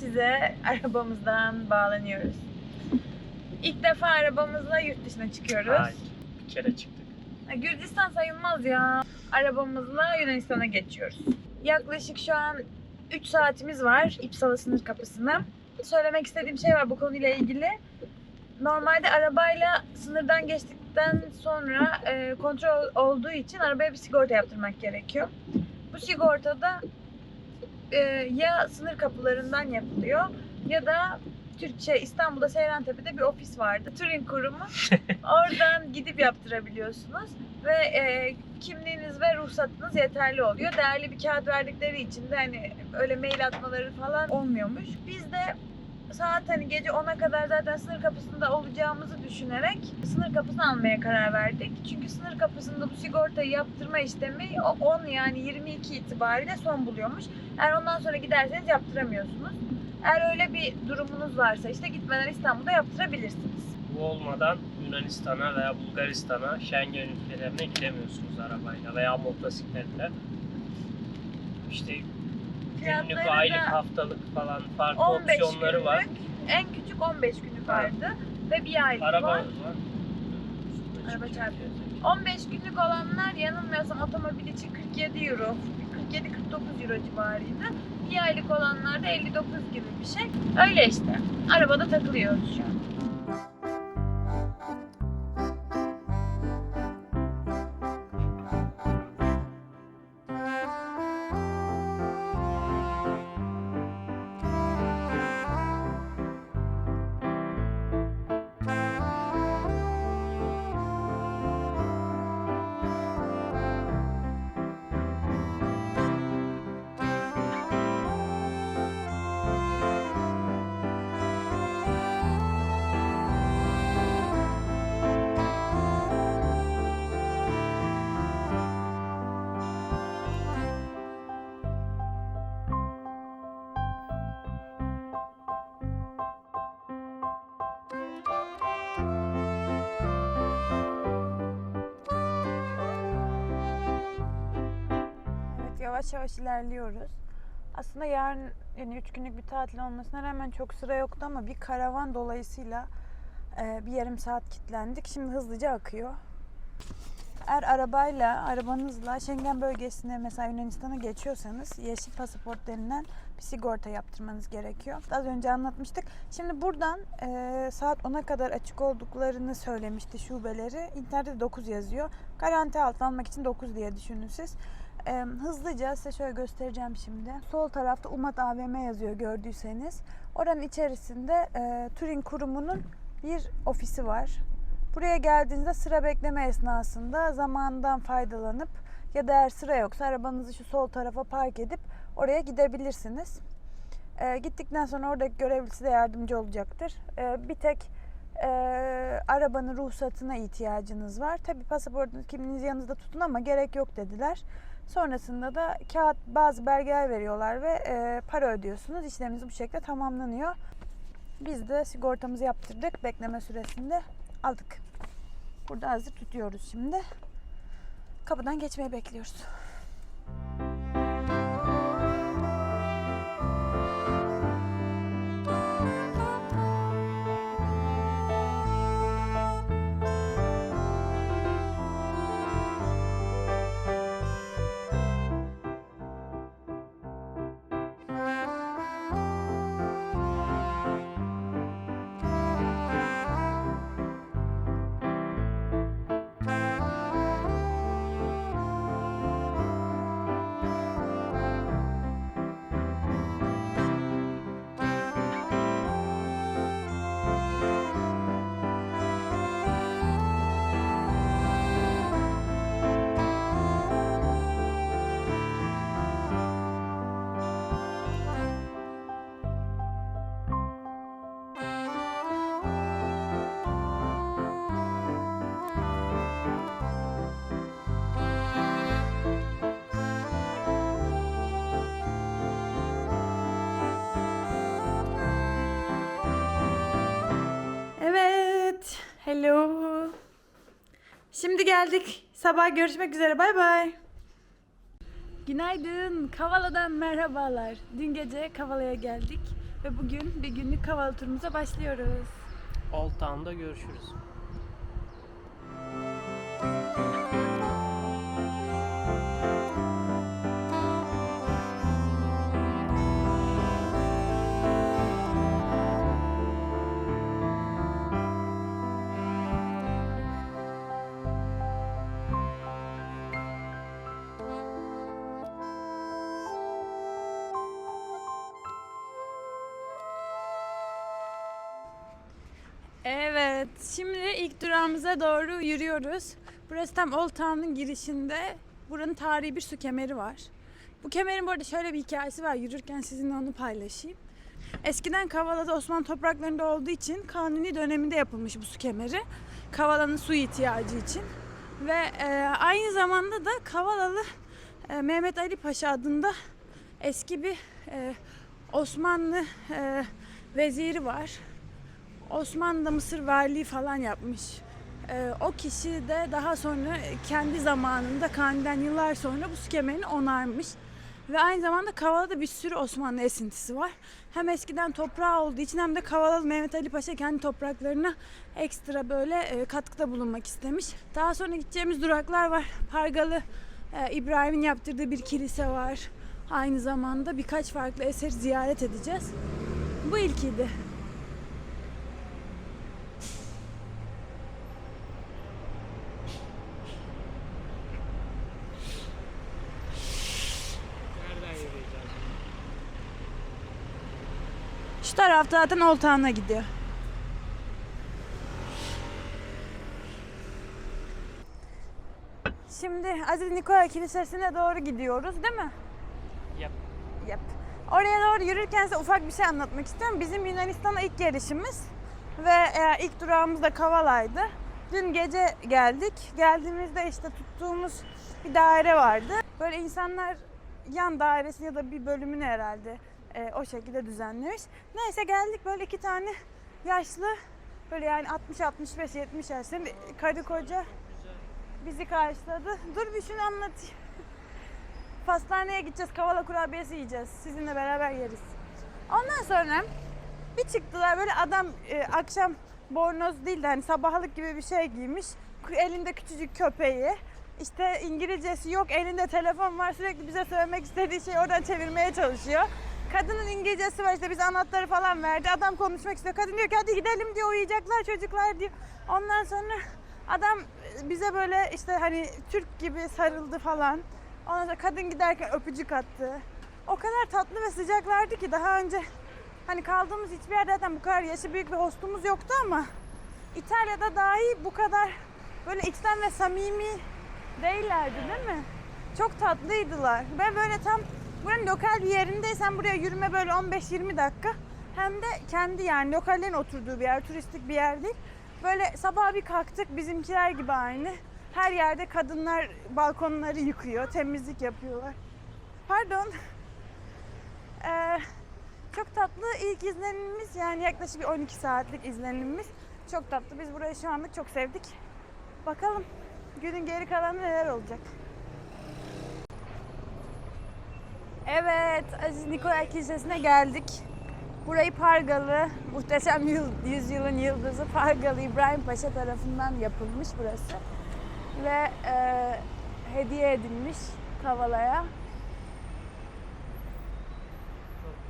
size arabamızdan bağlanıyoruz. İlk defa arabamızla yurt dışına çıkıyoruz. Hayır. Bir kere çıktık. Gürcistan sayılmaz ya. Arabamızla Yunanistan'a geçiyoruz. Yaklaşık şu an 3 saatimiz var İpsala sınır kapısına. Söylemek istediğim şey var bu konuyla ilgili. Normalde arabayla sınırdan geçtikten sonra e, kontrol olduğu için arabaya bir sigorta yaptırmak gerekiyor. Bu sigortada e, ya sınır kapılarından yapılıyor ya da Türkçe İstanbul'da Seyrantepe'de bir ofis vardı. Turing kurumu. Oradan gidip yaptırabiliyorsunuz ve e, kimliğiniz ve ruhsatınız yeterli oluyor. Değerli bir kağıt verdikleri için de hani öyle mail atmaları falan olmuyormuş. Biz de saat hani gece 10'a kadar zaten sınır kapısında olacağımızı düşünerek sınır kapısını almaya karar verdik. Çünkü sınır kapısında bu sigortayı yaptırma işlemi o 10 yani 22 itibariyle son buluyormuş. Eğer ondan sonra giderseniz yaptıramıyorsunuz. Eğer öyle bir durumunuz varsa işte gitmeden İstanbul'da yaptırabilirsiniz. Bu olmadan Yunanistan'a veya Bulgaristan'a Schengen ülkelerine gidemiyorsunuz arabayla veya motosikletle. İşte günlük, da aylık, haftalık falan farklı 15 opsiyonları günlük, var. en küçük 15 günlük vardı ve bir aylık Araba var. var. Araba çarpıyor. 15 günlük olanlar yanılmıyorsam otomobil için 47 euro, 47-49 euro civarıydı. Bir aylık olanlar da 59 gibi bir şey. Öyle işte. Arabada takılıyoruz şu an. Yavaş yavaş ilerliyoruz. Aslında yarın yani 3 günlük bir tatil olmasına rağmen çok sıra yoktu ama bir karavan dolayısıyla e, bir yarım saat kilitlendik. Şimdi hızlıca akıyor. Eğer arabayla, arabanızla Schengen bölgesine mesela Yunanistan'a geçiyorsanız yeşil pasaport denilen bir sigorta yaptırmanız gerekiyor. Az önce anlatmıştık. Şimdi buradan e, saat 10'a kadar açık olduklarını söylemişti şubeleri. İnternette 9 yazıyor. Garanti altına almak için 9 diye düşünün siz. E, hızlıca size şöyle göstereceğim şimdi. Sol tarafta Umat AVM yazıyor gördüyseniz. Oranın içerisinde e, Turing kurumunun bir ofisi var. Buraya geldiğinizde sıra bekleme esnasında zamandan faydalanıp ya da eğer sıra yoksa arabanızı şu sol tarafa park edip oraya gidebilirsiniz. Ee, gittikten sonra oradaki görevlisi de yardımcı olacaktır. Ee, bir tek e, arabanın ruhsatına ihtiyacınız var. Tabi pasaportunuz kimliğinizi yanınızda tutun ama gerek yok dediler. Sonrasında da kağıt bazı belgeler veriyorlar ve e, para ödüyorsunuz. İşleminiz bu şekilde tamamlanıyor. Biz de sigortamızı yaptırdık. Bekleme süresinde aldık. Burada hazır tutuyoruz şimdi. Kapıdan geçmeyi bekliyoruz. Hello. Şimdi geldik. Sabah görüşmek üzere. Bay bay. Günaydın. Kavala'dan merhabalar. Dün gece Kavala'ya geldik. Ve bugün bir günlük kahvaltı turumuza başlıyoruz. Old Town'da görüşürüz. Evet, şimdi ilk durağımıza doğru yürüyoruz. Burası tam Old Town'un girişinde. Buranın tarihi bir su kemeri var. Bu kemerin bu arada şöyle bir hikayesi var. Yürürken sizinle onu paylaşayım. Eskiden Kavala'da Osmanlı topraklarında olduğu için Kanuni döneminde yapılmış bu su kemeri. Kavala'nın su ihtiyacı için. Ve e, aynı zamanda da Kavalalı e, Mehmet Ali Paşa adında eski bir e, Osmanlı e, veziri var. Osmanlı Mısır valiliği falan yapmış. Ee, o kişi de daha sonra kendi zamanında Kanuni'den yıllar sonra bu su onarmış. Ve aynı zamanda Kavala'da bir sürü Osmanlı esintisi var. Hem eskiden toprağı olduğu için hem de Kavalalı Mehmet Ali Paşa kendi topraklarına ekstra böyle e, katkıda bulunmak istemiş. Daha sonra gideceğimiz duraklar var. Pargalı e, İbrahim'in yaptırdığı bir kilise var. Aynı zamanda birkaç farklı eseri ziyaret edeceğiz. Bu ilkiydi. Şu tarafta zaten Old Town'a gidiyor. Şimdi Aziz Nikola Kilisesi'ne doğru gidiyoruz değil mi? Yap. Yap. Oraya doğru yürürken size ufak bir şey anlatmak istiyorum. Bizim Yunanistan'a ilk gelişimiz ve e, ilk durağımız da Kavala'ydı. Dün gece geldik. Geldiğimizde işte tuttuğumuz bir daire vardı. Böyle insanlar yan dairesini ya da bir bölümünü herhalde e, o şekilde düzenlemiş. Neyse geldik böyle iki tane yaşlı böyle yani 60-65-70 yaşlarında karı koca bizi karşıladı. Dur bir şunu anlatayım. Pastaneye gideceğiz. Kavala kurabiyesi yiyeceğiz. Sizinle beraber yeriz. Ondan sonra bir çıktılar böyle adam e, akşam bornoz değil de hani sabahlık gibi bir şey giymiş. Elinde küçücük köpeği. İşte İngilizcesi yok, elinde telefon var. Sürekli bize söylemek istediği şeyi oradan çevirmeye çalışıyor. Kadının İngilizcesi var işte bize anahtarı falan verdi. Adam konuşmak istiyor. Kadın diyor ki hadi gidelim diyor uyuyacaklar çocuklar diyor. Ondan sonra adam bize böyle işte hani Türk gibi sarıldı falan. Ondan sonra kadın giderken öpücük attı. O kadar tatlı ve sıcaklardı ki daha önce hani kaldığımız hiçbir yerde zaten bu kadar yaşı büyük bir hostumuz yoktu ama İtalya'da dahi bu kadar böyle içten ve samimi değillerdi değil mi? Çok tatlıydılar. Ve böyle tam buranın lokal bir yerindeysen buraya yürüme böyle 15-20 dakika. Hem de kendi yani lokallerin oturduğu bir yer, turistik bir yer değil. Böyle sabah bir kalktık bizimkiler gibi aynı. Her yerde kadınlar balkonları yıkıyor, temizlik yapıyorlar. Pardon. Ee, çok tatlı ilk izlenimimiz yani yaklaşık bir 12 saatlik izlenimimiz. Çok tatlı. Biz burayı şu anlık çok sevdik. Bakalım günün geri kalanı neler olacak. Evet, Aziz Nikolay Kilisesi'ne geldik. Burayı Pargalı, muhteşem yıl- yüzyılın yıldızı Pargalı İbrahim Paşa tarafından yapılmış burası. Ve e, hediye edilmiş Kavala'ya.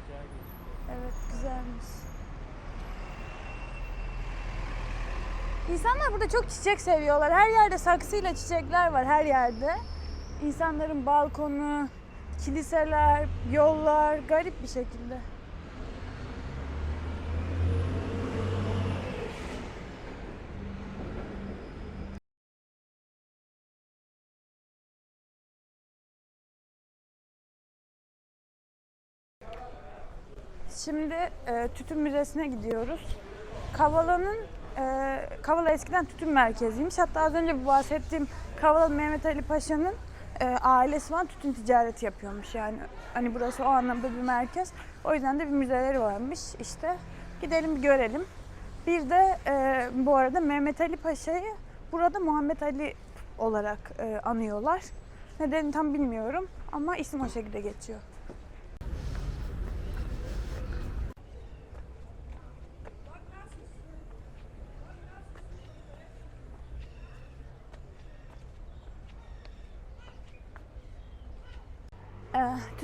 Güzel. Evet, güzelmiş. İnsanlar burada çok çiçek seviyorlar. Her yerde saksıyla çiçekler var her yerde. İnsanların balkonu, kiliseler, yollar garip bir şekilde. Şimdi e, Tütün Müzesi'ne gidiyoruz. Kavala'nın e, Kavala eskiden tütün merkeziymiş. Hatta az önce bu bahsettiğim Kavala Mehmet Ali Paşa'nın e, ailesi falan tütün ticareti yapıyormuş yani. Hani burası o anlamda bir merkez. O yüzden de bir müzeleri varmış işte. Gidelim bir görelim. Bir de e, bu arada Mehmet Ali Paşa'yı burada Muhammed Ali olarak e, anıyorlar. Nedenini tam bilmiyorum ama isim o şekilde geçiyor. Ee,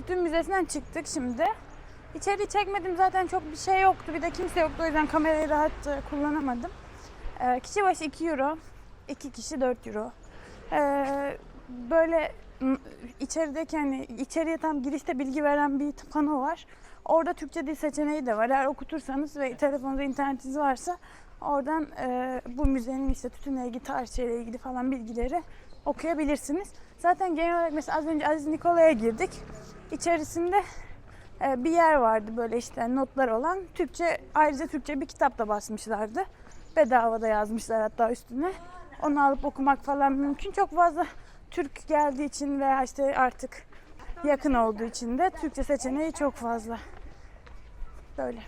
Tütün Müzesi'nden çıktık şimdi. İçeri çekmedim zaten çok bir şey yoktu. Bir de kimse yoktu o yüzden kamerayı rahat e, kullanamadım. Ee, kişi başı 2 euro. 2 kişi 4 euro. Ee, böyle içerideki hani içeriye tam girişte bilgi veren bir pano var. Orada Türkçe dil seçeneği de var. Eğer okutursanız ve telefonunuzda internetiniz varsa oradan e, bu müzenin işte tütünle ilgili, tarihçeyle ilgili falan bilgileri okuyabilirsiniz. Zaten genel olarak mesela az önce Aziz Nikola'ya girdik. İçerisinde e, bir yer vardı böyle işte notlar olan. Türkçe ayrıca Türkçe bir kitap da basmışlardı. Bedava da yazmışlar hatta üstüne. Onu alıp okumak falan mümkün. Çok fazla Türk geldiği için veya işte artık yakın olduğu için de Türkçe seçeneği çok fazla. Böyle.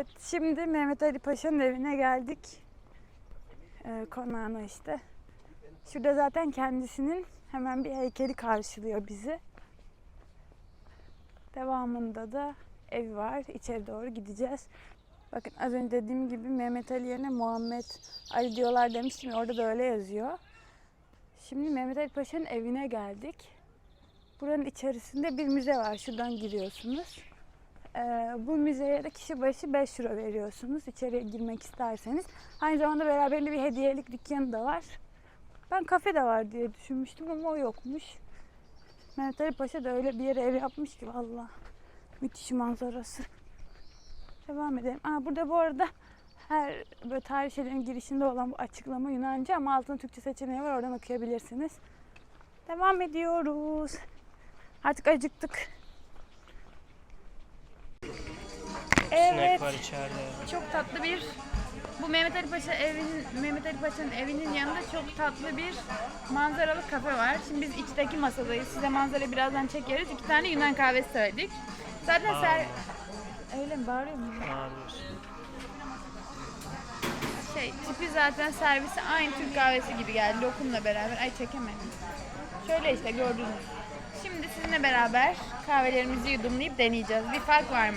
Evet, şimdi Mehmet Ali Paşa'nın evine geldik. Ee, konağına işte. Şurada zaten kendisinin hemen bir heykeli karşılıyor bizi. Devamında da evi var. İçeri doğru gideceğiz. Bakın az önce dediğim gibi Mehmet Ali yerine Muhammed Ali diyorlar demiştim. Orada da öyle yazıyor. Şimdi Mehmet Ali Paşa'nın evine geldik. Buranın içerisinde bir müze var. Şuradan giriyorsunuz. Ee, bu müzeye de kişi başı 5 euro veriyorsunuz içeriye girmek isterseniz. Aynı zamanda beraberinde bir hediyelik dükkanı da var. Ben kafe de var diye düşünmüştüm ama o yokmuş. Mehmet Ali Paşa da öyle bir yere ev yapmış ki valla. Müthiş manzarası. Devam edelim. Aa, burada bu arada her böyle tarih şeylerin girişinde olan bu açıklama Yunanca ama altında Türkçe seçeneği var. Oradan okuyabilirsiniz. Devam ediyoruz. Artık acıktık. Evet. Sinek var içeride. Çok tatlı bir bu Mehmet Ali Paşa evinin Mehmet Ali Paşa'nın evinin yanında çok tatlı bir manzaralı kafe var. Şimdi biz içteki masadayız. Size manzarayı birazdan çekeriz. İki tane Yunan kahvesi söyledik. Zaten ser... Öyle mi bağırıyor mu? Bağırıyorsun. Şey tipi zaten servisi aynı Türk kahvesi gibi geldi lokumla beraber. Ay çekemedim. Şöyle işte gördünüz. Sizinle beraber kahvelerimizi yudumlayıp deneyeceğiz. Bir fark var mı?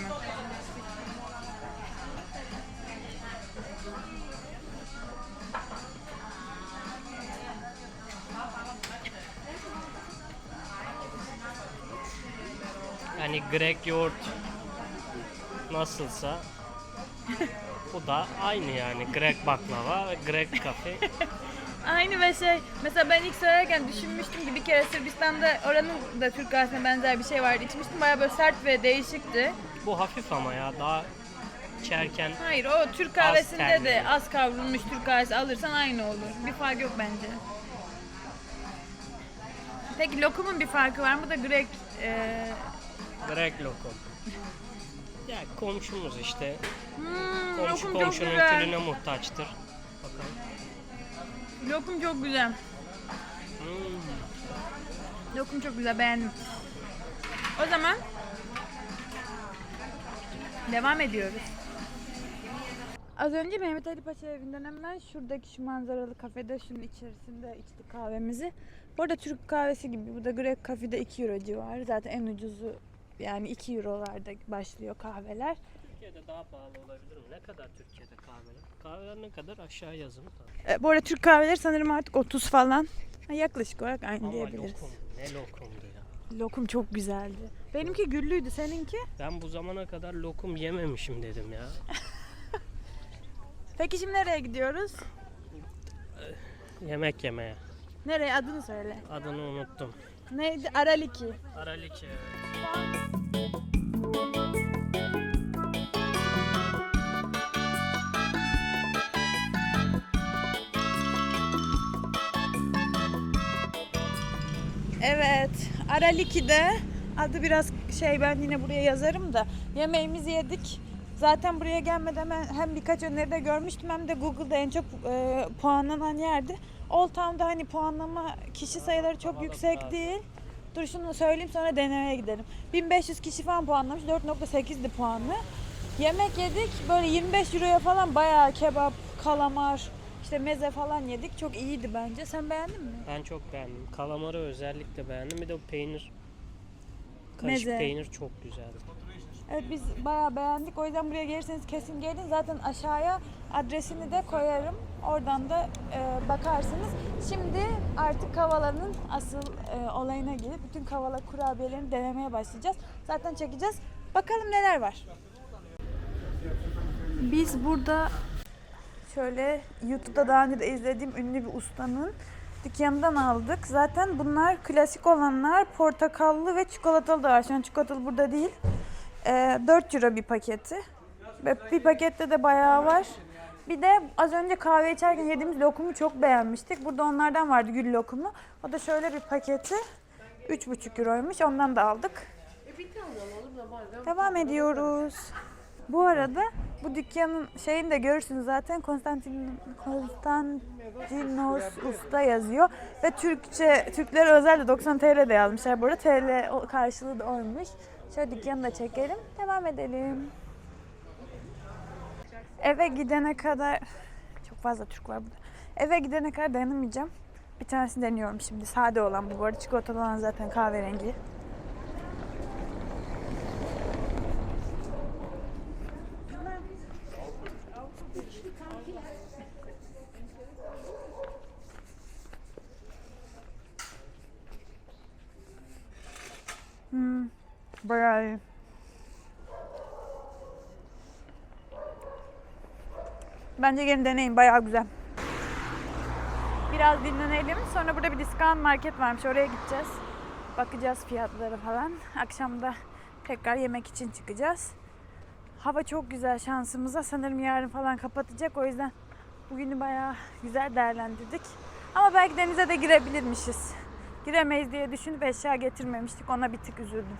Yani Grek yoğurt nasılsa bu da aynı yani Grek baklava ve Grek kafe. Aynı ve şey mesela ben ilk söylerken düşünmüştüm ki bir kere Sırbistan'da oranın da Türk kahvesine benzer bir şey vardı. İçmiştim bayağı böyle sert ve değişikti. Bu hafif ama ya daha içerken Hayır o Türk kahvesinde terli. de az kavrulmuş Türk kahvesi alırsan aynı olur. Bir fark yok bence. Peki lokumun bir farkı var mı? Bu da Grek e, Grek lokum. Ya komşumuz işte. hmm, Komşu lokum çok komşunun güzel. külüne muhtaçtır. Lokum çok güzel. Lokum çok güzel beğendim. O zaman devam ediyoruz. Az önce Mehmet Ali Paşa evinden hemen şuradaki şu manzaralı kafede şunun içerisinde içtik kahvemizi. Bu arada Türk kahvesi gibi bu da Grek kafede 2 euro civarı. Zaten en ucuzu yani 2 eurolarda başlıyor kahveler. Türkiye'de daha pahalı olabilir mi? Ne kadar Türkiye'de kahveler? Kahveler ne kadar aşağı tabii. E, bu arada Türk kahveleri sanırım artık 30 falan. Ha, Yaklaşık olarak aynı Ama diyebiliriz. lokum ne lokumdu ya. Lokum çok güzeldi. Benimki güllüydü, seninki? Ben bu zamana kadar lokum yememişim dedim ya. Peki şimdi nereye gidiyoruz? Yemek yemeye. Nereye adını söyle. Adını unuttum. Neydi? Araliki. Araliki evet. Evet, Araliki'de adı biraz şey ben yine buraya yazarım da yemeğimizi yedik. Zaten buraya gelmeden ben hem birkaç öneride görmüştüm hem de Google'da en çok e, puanlanan yerdi. Old Town'da hani puanlama kişi sayıları çok yüksek değil. Dur şunu söyleyeyim sonra denemeye gidelim. 1500 kişi falan puanlamış. 4.8'di puanı. Yemek yedik. Böyle 25 euroya falan bayağı kebap, kalamar, işte meze falan yedik. Çok iyiydi bence. Sen beğendin mi? Ben çok beğendim. Kalamarı özellikle beğendim. Bir de o peynir. Karışık Meze. peynir çok güzeldi. Evet biz bayağı beğendik. O yüzden buraya gelirseniz kesin gelin. Zaten aşağıya adresini de koyarım. Oradan da e, bakarsınız. Şimdi artık Kavala'nın asıl e, olayına gelip bütün Kavala kurabiyelerini denemeye başlayacağız. Zaten çekeceğiz. Bakalım neler var. Biz burada şöyle YouTube'da daha önce de izlediğim ünlü bir ustanın dükkanından aldık. Zaten bunlar klasik olanlar portakallı ve çikolatalı da var. Şu an çikolatalı burada değil. Ee, 4 euro bir paketi. Ve bir pakette de bayağı var. Bir de az önce kahve içerken yediğimiz lokumu çok beğenmiştik. Burada onlardan vardı gül lokumu. O da şöyle bir paketi. 3,5 euroymuş. Ondan da aldık. Devam ediyoruz. Bu arada bu dükkanın şeyini de görürsünüz zaten Konstantin Konstantinos Usta yazıyor ve Türkçe Türklere özel de 90 TL de yazmışlar. Bu arada TL karşılığı da oymuş. Şöyle dükkanı da çekelim. Devam edelim. Eve gidene kadar çok fazla Türk var burada. Eve gidene kadar dayanamayacağım. Bir tanesini deniyorum şimdi. Sade olan bu. Bu arada çikolatalı olan zaten kahverengi. Hmm, bayağı. Bence gelin deneyin bayağı güzel. Biraz dinlenelim. Sonra burada bir discount market varmış. Oraya gideceğiz. Bakacağız fiyatlara falan. Akşam da tekrar yemek için çıkacağız. Hava çok güzel şansımıza. Sanırım yarın falan kapatacak. O yüzden bugünü bayağı güzel değerlendirdik. Ama belki denize de girebilirmişiz. Giremeyiz diye düşünüp eşya getirmemiştik. Ona bir tık üzüldüm.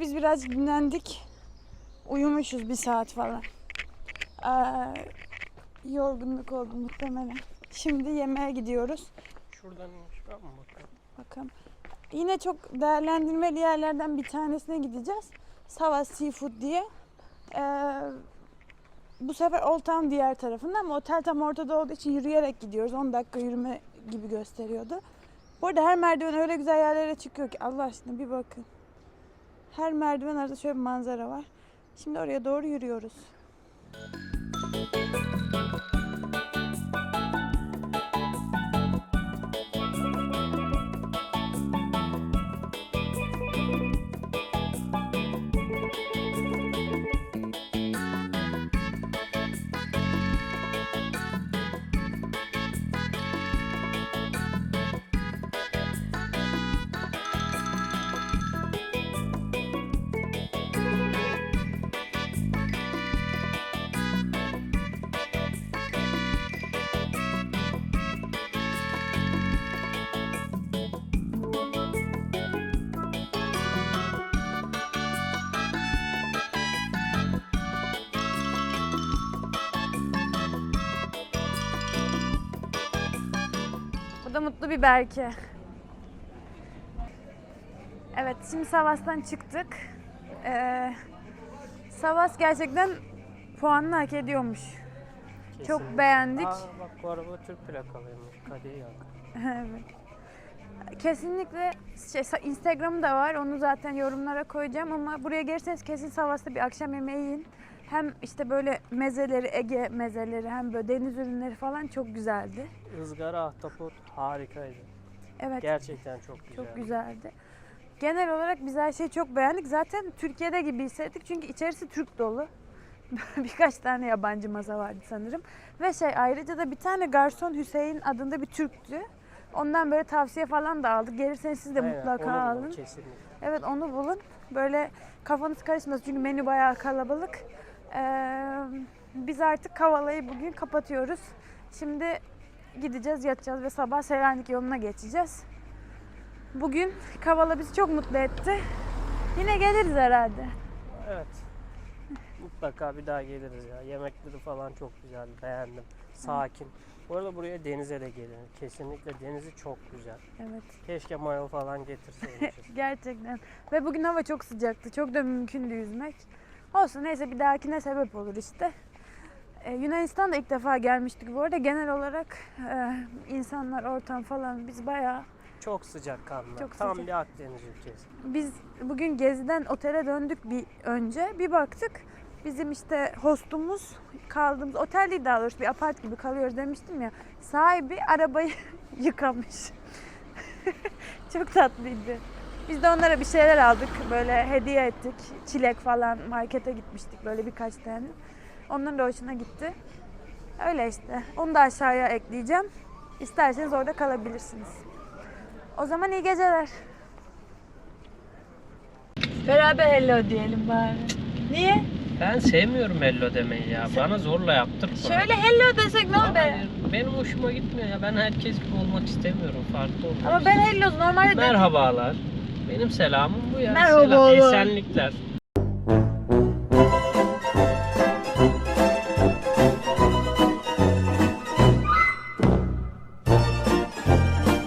Biz biraz dinlendik. Uyumuşuz bir saat falan. Ee, yorgunluk oldu muhtemelen. Şimdi yemeğe gidiyoruz. Şuradan çıkar mı bakalım? Bakın. Yine çok değerlendirmeli yerlerden bir tanesine gideceğiz. Sava Seafood diye. Ee, bu sefer Old Town diğer tarafında ama otel tam ortada olduğu için yürüyerek gidiyoruz. 10 dakika yürüme gibi gösteriyordu. Bu arada her merdiven öyle güzel yerlere çıkıyor ki Allah aşkına bir bakın. Her merdiven arasında şöyle bir manzara var. Şimdi oraya doğru yürüyoruz. Bu mutlu bir Berke. Evet şimdi Savas'tan çıktık. Ee, Savas gerçekten puanını hak ediyormuş. Çok Kesinlikle. beğendik. Aa, bak bu araba Türk plakalıymış. Kadir Yankı. evet. Kesinlikle şey, Instagram'ı da var. Onu zaten yorumlara koyacağım ama buraya gelirseniz kesin Savas'ta bir akşam yemeği yiyin. Hem işte böyle mezeleri, Ege mezeleri hem böyle deniz ürünleri falan çok güzeldi. Izgara ahtapot harikaydı. Evet. Gerçekten çok güzel. Çok güzeldi. Genel olarak biz her şeyi çok beğendik. Zaten Türkiye'de gibi hissettik çünkü içerisi Türk dolu. Birkaç tane yabancı masa vardı sanırım. Ve şey ayrıca da bir tane garson Hüseyin adında bir Türktü. Ondan böyle tavsiye falan da aldık. Gelirseniz siz de Aynen, mutlaka onu bulun, alın. Kesinlikle. Evet onu bulun. Böyle kafanız karışmasın çünkü menü bayağı kalabalık. Ee, biz artık Kavala'yı bugün kapatıyoruz. Şimdi gideceğiz, yatacağız ve sabah Selanik yoluna geçeceğiz. Bugün Kavala bizi çok mutlu etti. Yine geliriz herhalde. Evet. Mutlaka bir daha geliriz ya. Yemekleri falan çok güzel. Beğendim. Sakin. Bu arada buraya denize de gelin. Kesinlikle denizi çok güzel. Evet, Keşke mayo falan getirseymişiz. gerçekten. Ve bugün hava çok sıcaktı. Çok da mümkündü yüzmek. Olsun neyse bir dahakine sebep olur işte. Ee, Yunanistan'da ilk defa gelmiştik bu arada. Genel olarak e, insanlar, ortam falan biz bayağı çok sıcak kanlı. Çok Tam sıcak. bir Akdeniz ülkesi. Biz bugün geziden otele döndük bir önce. Bir baktık bizim işte hostumuz kaldığımız otel değil daha doğrusu bir apart gibi kalıyoruz demiştim ya. Sahibi arabayı yıkamış. Çok tatlıydı. Biz de onlara bir şeyler aldık. Böyle hediye ettik. Çilek falan markete gitmiştik böyle birkaç tane. Onların da hoşuna gitti. Öyle işte. Onu da aşağıya ekleyeceğim. İsterseniz orada kalabilirsiniz. O zaman iyi geceler. Beraber hello diyelim bari. Niye? Ben sevmiyorum hello demeyi ya. Bana zorla yaptır. Şöyle hello desek ne olur be? Benim hoşuma gitmiyor ya. Ben herkes gibi olmak istemiyorum. Farklı olmak Ama ben hello normalde de- Merhabalar. Benim selamım bu ya. Merhaba Selam. Esenlikler.